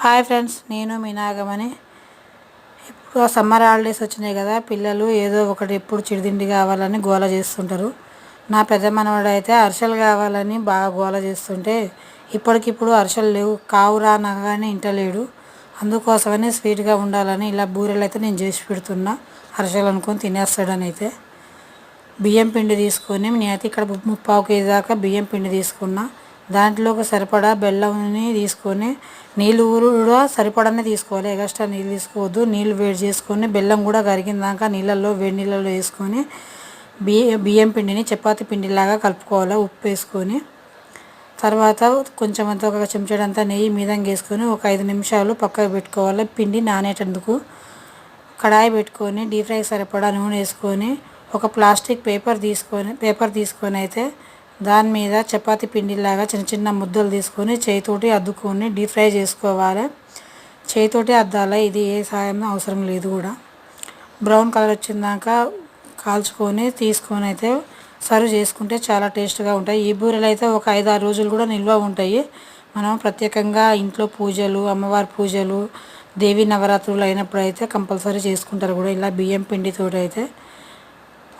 Hi friends నేను మీ నాగమని ఇప్పుడు summer holidays వచ్చినాయి కదా పిల్లలు ఏదో ఒకటి ఎప్పుడు చిడిదిండి కావాలని గోల చేస్తుంటారు. నా పెద్ద మనవాడు అయితే అరిసెలు కావాలని బాగా గోల చేస్తుంటే ఇప్పటికిప్పుడు అరిసెలు లేవు కావురా అనగానే ఇంటలేడు. అందుకోసమని స్వీట్గా ఉండాలని ఇలా బూరెలు అయితే నేను చేసి పెడుతున్నా అరిసెలు అనుకొని తినేస్తాడని అయితే బియ్యం పిండి తీసుకొని నేనైతే ఇక్కడ ముప్పావు కేజీ దాకా బియ్యం పిండి తీసుకున్నా. దాంట్లోకి సరిపడా బెల్లంని తీసుకొని నీళ్ళు కూడా సరిపడానే తీసుకోవాలి. ఎగస్ట్రా నీళ్ళు తీసుకోవద్దు. నీళ్ళు వేడి చేసుకొని బెల్లం కూడా కరిగిందాక నీళ్ళల్లో వేడి నీళ్ళల్లో వేసుకొని బియ్య బియ్యం పిండిని చపాతి పిండిలాగా కలుపుకోవాలి. ఉప్పు వేసుకొని తర్వాత కొంచెం అంత ఒక చెంచాడంతా నెయ్యి మీదంగా వేసుకొని ఒక ఐదు నిమిషాలు పక్కకు పెట్టుకోవాలి. పిండి నానేటందుకు కడాయి పెట్టుకొని డీప్ ఫ్రై సరిపడా నూనె వేసుకొని ఒక ప్లాస్టిక్ పేపర్ తీసుకొని పేపర్ తీసుకొని అయితే దాని మీద చపాతి పిండిలాగా చిన్న చిన్న ముద్దలు తీసుకొని చేయితోటి అద్దుకొని డీప్ ఫ్రై చేసుకోవాలి. చేయితోటి అద్దాలి ఇది ఏ సాయం అవసరం లేదు కూడా. బ్రౌన్ కలర్ వచ్చిందాక కాల్చుకొని తీసుకొని అయితే సర్వ్ చేసుకుంటే చాలా టేస్ట్గా ఉంటాయి. ఈ బూరెలు అయితే ఒక ఐదు ఆరు రోజులు కూడా నిల్వ ఉంటాయి. మనం ప్రత్యేకంగా ఇంట్లో పూజలు అమ్మవారి పూజలు దేవి నవరాత్రులు అయినప్పుడు అయితే కంపల్సరీ చేసుకుంటారు కూడా. ఇలా బియ్యం పిండితో అయితే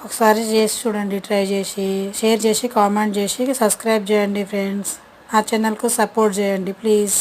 ఒకసారి చేసి చూడండి ట్రై చేసి షేర్ చేసి కామెంట్ చేసి సబ్స్క్రైబ్ చేయండి ఫ్రెండ్స్. నా ఛానల్కు సపోర్ట్ చేయండి ప్లీజ్